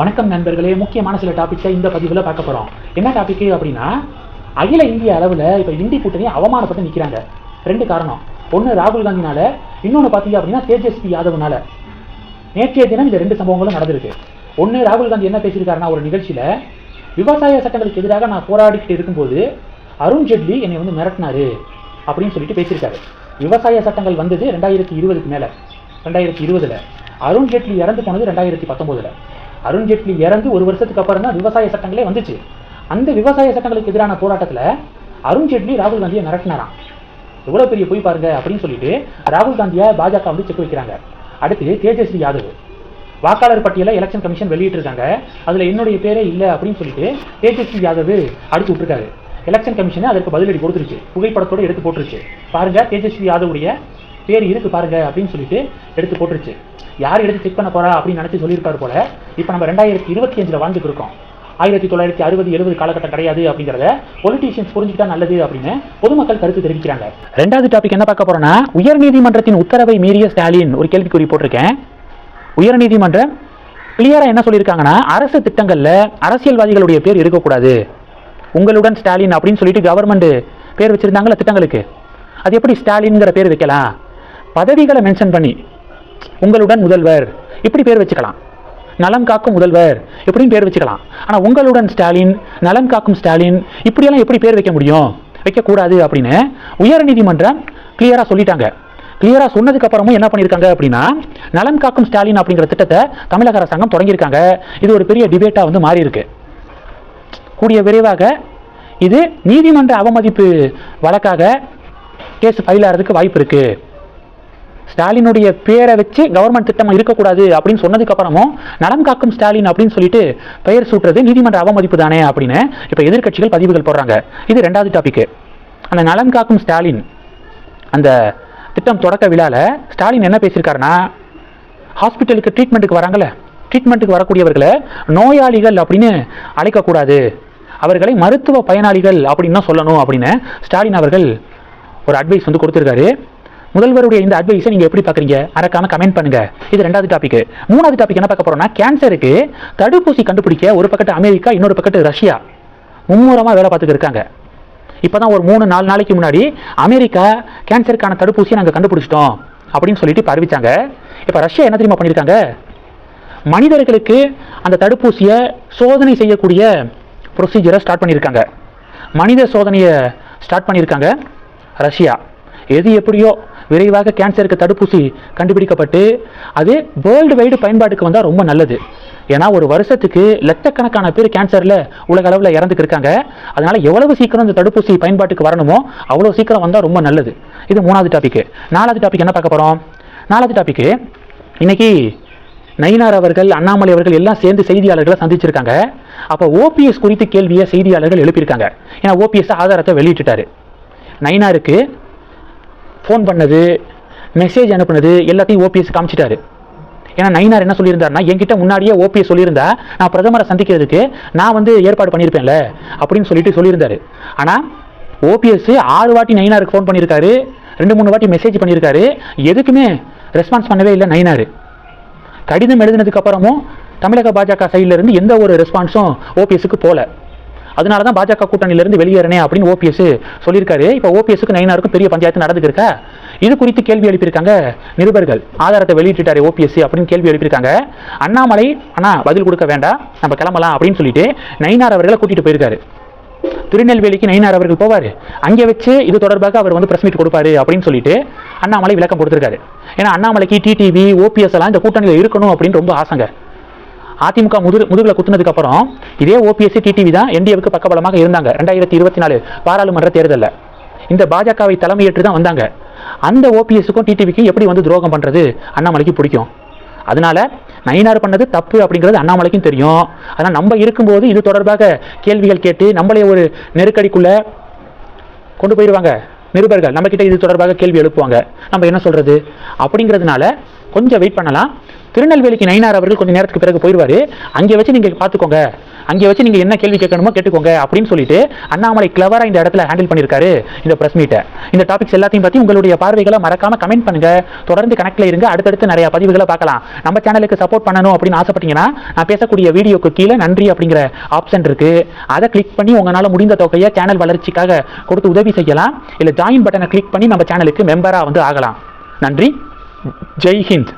வணக்கம் நண்பர்களே முக்கியமான சில டாபிக்ஸை இந்த பதிவில் பார்க்க போகிறோம் என்ன டாபிக்கு அப்படின்னா அகில இந்திய அளவில் இப்போ இந்தி கூட்டணி அவமானப்பட்டு நிற்கிறாங்க ரெண்டு காரணம். ஒன்று ராகுல் காந்தினால இன்னொன்று பார்த்தீங்க அப்படின்னா தேஜஸ்வி யாதவ்னால. நேற்றைய தினம் இந்த ரெண்டு சம்பவங்களும் நடந்திருக்கு. ஒன்று ராகுல் காந்தி என்ன பேசியிருக்காருன்னா ஒரு நிகழ்ச்சியில் விவசாய சட்டங்களுக்கு எதிராக நான் போராடிக்கிட்டு இருக்கும்போது அருண் ஜெட்லி என்னை வந்து மிரட்டினாரு அப்படின்னு சொல்லிட்டு பேசியிருக்காரு. விவசாய சட்டங்கள் வந்தது ரெண்டாயிரத்தி இருபதுக்கு மேலே. ரெண்டாயிரத்தி இருபதில். அருண் ஜேட்லி இறந்து போனது ரெண்டாயிரத்தி பத்தொம்போதில் அருண் ஜேட்லி இறந்து ஒரு வருஷத்துக்கு அப்புறம் தான் விவசாய சட்டங்களே வந்துச்சு. அந்த விவசாய சட்டங்களுக்கு எதிரான போராட்டத்தில் அருண்ஜேட்லி ராகுல் காந்தியை மிரட்டினாராம். எவ்வளோ பெரிய போய் பாருங்க அப்படின்னு சொல்லிட்டு ராகுல் காந்தியை பாஜக வந்து செக் வைக்கிறாங்க. அடுத்து தேஜஸ்வி யாதவ். வாக்காளர் பட்டியலை எலெக்ஷன் கமிஷன் வெளியிட்டிருக்காங்க. அதில் என்னுடைய பேரே இல்லை அப்படின்னு சொல்லிட்டு தேஜஸ்வி யாதவ் அடிச்சு விட்டுருக்காரு. எலெக்ஷன் கமிஷன் அதற்கு பதிலடி கொடுத்துருச்சு. புகைப்படத்தோட எடுத்து போட்டுருச்சு. பாருங்க தேஜஸ்வி யாதவுடைய பேர் இருக்கு பாருங்க அப்படின்னு சொல்லிட்டு எடுத்து போட்டுருச்சு. யார் எடுத்து செக் பண்ண போறா அப்படின்னு நினச்சி சொல்லியிருப்பாரு போல இப்போ நம்ம ரெண்டாயிரத்தி இருபத்தி அஞ்சில் வாழ்ந்துட்டு இருக்கோம். ஆயிரத்தி தொள்ளாயிரத்தி அறுபது எழுபது காலகட்டம் கிடையாது அப்படிங்கிறத பொலிட்டீஷியன்ஸ் புரிஞ்சுக்கிட்டா நல்லது அப்படின்னு பொதுமக்கள் கருத்து தெரிவிக்கிறாங்க. ரெண்டாவது டாபிக் என்ன பார்க்க போறோம்னா உயர்நீதிமன்றத்தின் உத்தரவை மீறிய ஸ்டாலின் ஒரு கேள்விக்குறி போட்டிருக்கேன். உயர்நீதிமன்றம் கிளியரா என்ன சொல்லியிருக்காங்கன்னா அரசு திட்டங்களில் அரசியல்வாதிகளுடைய பேர் இருக்கக்கூடாது. உங்களுடன் ஸ்டாலின் அப்படின்னு சொல்லிட்டு கவர்மெண்ட் பேர் வச்சிருந்தாங்களா திட்டங்களுக்கு. அது எப்படி ஸ்டாலின்ங்கிற பேர் வைக்கலாம்? பதவிகளை மென்ஷன் பண்ணி உங்களுடன் முதல்வர் இப்படி பேர் வச்சுக்கலாம். நலம் காக்கும் முதல்வர் இப்படின்னு பேர் வச்சுக்கலாம். ஆனால் உங்களுடன் ஸ்டாலின் நலம் காக்கும் ஸ்டாலின் இப்படியெல்லாம் எப்படி பேர் வைக்க முடியும்? வைக்கக்கூடாது அப்படின்னு உயர்நீதிமன்றம் கிளியராக சொல்லிட்டாங்க. கிளியராக சொன்னதுக்கப்புறமும் என்ன பண்ணியிருக்காங்க அப்படின்னா நலம் காக்கும் ஸ்டாலின் அப்படிங்கிற திட்டத்தை தமிழக அரசாங்கம் தொடங்கியிருக்காங்க. இது ஒரு பெரிய டிபேட்டாக வந்து மாறி இருக்கு கூடிய விரைவாக இது நீதிமன்ற அவமதிப்பு வழக்காக கேஸ் ஃபைல் ஆகிறதுக்கு வாய்ப்பு இருக்குது ஸ்டாலினுடைய பேரை வச்சு கவர்மெண்ட் திட்டம் இருக்கக்கூடாது அப்படின்னு சொன்னதுக்கப்புறமும் நலம் காக்கும் ஸ்டாலின் அப்படின்னு சொல்லிட்டு பெயர் சூட்டுறது நீதிமன்ற அவமதிப்பு தானே அப்படின்னு இப்போ எதிர்க்கட்சிகள் பதிவுகள் போடுறாங்க. இது ரெண்டாவது டாபிக் அந்த நலம் காக்கும் ஸ்டாலின் அந்த திட்டம் தொடக்க விழாவில் ஸ்டாலின் என்ன பேசியிருக்காருன்னா ஹாஸ்பிட்டலுக்கு ட்ரீட்மெண்ட்டுக்கு வராங்கல்ல ட்ரீட்மெண்ட்டுக்கு வரக்கூடியவர்களை நோயாளிகள் அப்படின்னு அழைக்கக்கூடாது. அவர்களை மருத்துவ பயனாளிகள் அப்படின்னு தான் சொல்லணும் அப்படின்னு ஸ்டாலின் அவர்கள் ஒரு அட்வைஸ் வந்து கொடுத்துருக்காரு. முதல்வருடைய இந்த அட்வைஸை நீங்கள் எப்படி பார்க்குறீங்க? மறக்காம கமெண்ட் பண்ணுங்க. இது ரெண்டாவது டாபிக் மூணாவது டாபிக் என்ன பார்க்க போறோம்னா கேன்சருக்கு தடுப்பூசி கண்டுபிடிக்க ஒரு பக்கத்து அமெரிக்கா இன்னொரு பக்கத்து ரஷ்யா மும்முரமாக வேலை பார்த்துட்டு இருக்காங்க. இப்போ தான் ஒரு மூணு நாலு நாளைக்கு முன்னாடி அமெரிக்கா கேன்சருக்கான தடுப்பூசியை நாங்கள் கண்டுபிடிச்சிட்டோம் அப்படின்னு சொல்லிட்டு இப்போ அறிவிச்சாங்க. இப்போ ரஷ்யா என்ன தெரியுமா பண்ணியிருக்காங்க? மனிதர்களுக்கு அந்த தடுப்பூசியை சோதனை செய்யக்கூடிய ப்ரொசீஜரை ஸ்டார்ட் பண்ணியிருக்காங்க. மனித சோதனையை ஸ்டார்ட் பண்ணியிருக்காங்க ரஷ்யா. எது எப்படியோ விரைவாக கேன்சருக்கு தடுப்பூசி கண்டுபிடிக்கப்பட்டு அது வேர்ல்டு வைடு பயன்பாட்டுக்கு வந்தால் ரொம்ப நல்லது. ஏன்னா ஒரு வருஷத்துக்கு லட்சக்கணக்கான பேர் கேன்சரில் உலக அளவில் இறந்துக்கு இருக்காங்க. அதனால் எவ்வளவு சீக்கிரம் இந்த தடுப்பூசி பயன்பாட்டுக்கு வரணுமோ அவ்வளோ சீக்கிரம் வந்தால் ரொம்ப நல்லது. இது மூணாவது டாப்பிக்கு நாலாவது டாபிக் என்ன பார்க்க போகிறோம் நாலாவது டாப்பிக்கு இன்னைக்கு நயினார் அவர்கள் அண்ணாமலை அவர்கள் எல்லாம் சேர்ந்து செய்தியாளர்களை சந்திச்சிருக்காங்க. அப்போ ஓபிஎஸ் குறித்து கேள்வியை செய்தியாளர்கள் எழுப்பியிருக்காங்க. ஏன்னா ஓபிஎஸ் ஆதாரத்தை வெளியிட்டுட்டாரு. நயினாருக்கு ஃபோன் பண்ணது மெசேஜ் அனுப்புனது எல்லாத்தையும் ஓபிஎஸ் காமிச்சிட்டாரு. ஏன்னா நயினார் என்ன சொல்லியிருந்தாருன்னா என்கிட்ட முன்னாடியே ஓபிஎஸ் சொல்லியிருந்தா நான் பிரதமரை சந்திக்கிறதுக்கு நான் வந்து ஏற்பாடு பண்ணியிருப்பேன்ல அப்படின்னு சொல்லிட்டு சொல்லியிருந்தாரு. ஆனால் ஓபிஎஸ் ஆறு வாட்டி நயினாருக்கு ஃபோன் பண்ணியிருக்காரு ரெண்டு மூணு வாட்டி மெசேஜ் பண்ணியிருக்காரு எதுக்குமே ரெஸ்பான்ஸ் பண்ணவே இல்லை நயினார். கடிதம் எழுதினதுக்கப்புறமும் தமிழக பாஜக சைடில் இருந்து எந்த ஒரு ரெஸ்பான்ஸும் ஓபிஎஸ்க்கு போல. அதனால தான் பாஜக கூட்டணியிலிருந்து வெளியேறனே அப்படின்னு ஓபிஎஸ் சொல்லியிருக்காரு. இப்போ ஓபிஎஸ்க்கு நைனாருக்கும் பெரிய பஞ்சாயத்து நடந்துருக்கா இது குறித்து கேள்வி எழுப்பியிருக்காங்க நிருபர்கள். ஆதாரத்தை வெளியிட்டுட்டாரு ஓபிஎஸ் அப்படின்னு கேள்வி எழுப்பியிருக்காங்க. அண்ணாமலை அண்ணா பதில் கொடுக்க வேண்டாம். நம்ம கிளம்பலாம் அப்படின்னு சொல்லிட்டு நயினார் அவர்களை கூட்டிட்டு போயிருக்காரு. திருநெல்வேலிக்கு நயினார் அவர்கள் போவார். அங்கே வச்சு இது தொடர்பாக அவர் வந்து பிரஸ் மீட் கொடுப்பாரு அப்படின்னு சொல்லிட்டு அண்ணாமலை விளக்கம் கொடுத்துருக்காரு. ஏன்னா அண்ணாமலைக்கு டிடிவி ஓபிஎஸ் எல்லாம் இந்த கூட்டணியில் இருக்கணும் அப்படின்னு ரொம்ப ஆசைங்க. அதிமுக முதுகு முதுகில் குத்துனதுக்கு அப்புறம் இதே ஓபிஎஸ்சி டிடிவி தான் என்டிஏவுக்கு பக்கபலமாக இருந்தாங்க. ரெண்டாயிரத்தி இருபத்தி நாலு பாராளுமன்ற தேர்தலில். இந்த பாஜகவை தலைமையேற்று தான் வந்தாங்க. அந்த ஓபிஎஸ்க்கும் டிடிவிக்கும் எப்படி வந்து துரோகம் பண்ணுறது அண்ணாமலைக்கு பிடிக்கும். அதனால நயினார் பண்ணது தப்பு அப்படிங்கிறது அண்ணாமலைக்கும் தெரியும். ஆனால் நம்ம இருக்கும்போது இது தொடர்பாக கேள்விகள் கேட்டு நம்மளே ஒரு நெருக்கடிக்குள்ளே கொண்டு போயிடுவாங்க நிருபர்கள். நம்மக்கிட்ட இது தொடர்பாக கேள்வி எழுப்புவாங்க. நம்ம என்ன சொல்கிறது அப்படிங்கிறதுனால கொஞ்சம் வெயிட் பண்ணலாம். திருநெல்வேலிக்கு நயினார் அவர்கள் கொஞ்சம் நேரத்துக்கு பிறகு போயிடுவார். அங்கே வச்சு நீங்கள் பார்த்துக்கோங்க அங்கே வச்சு நீங்கள் என்ன கேள்வி கேட்கணுமோ கேட்டுக்கோங்க அப்படின்னு சொல்லிட்டு அண்ணாமலை கிளவராக இந்த இடத்துல ஹேண்டில் பண்ணியிருக்காரு இந்த ப்ரெஸ் மீட்டை இந்த டாபிக்ஸ் எல்லாத்தையும் பற்றி உங்களுடைய பார்வைகளை மறக்காமல் கமெண்ட் பண்ணுங்கள் தொடர்ந்து கனெக்டில் இருங்க. அடுத்தடுத்து நிறைய பதிவுகளை பார்க்கலாம். நம்ம சேனலுக்கு சப்போர்ட் பண்ணணும் அப்படின்னு ஆசைப்பட்டீங்கன்னா நான் பேசக்கூடிய வீடியோக்கு கீழே நன்றி அப்படிங்கிற ஆப்ஷன் இருக்குது அதை கிளிக் பண்ணி உங்களால் முடிந்த தொகையை சேனல் வளர்ச்சிக்காக கொடுத்து உதவி செய்யலாம். இல்லை ஜாயின் பட்டனை கிளிக் பண்ணி நம்ம சேனலுக்கு மெம்பராக வந்து ஆகலாம். நன்றி. Jay Hind.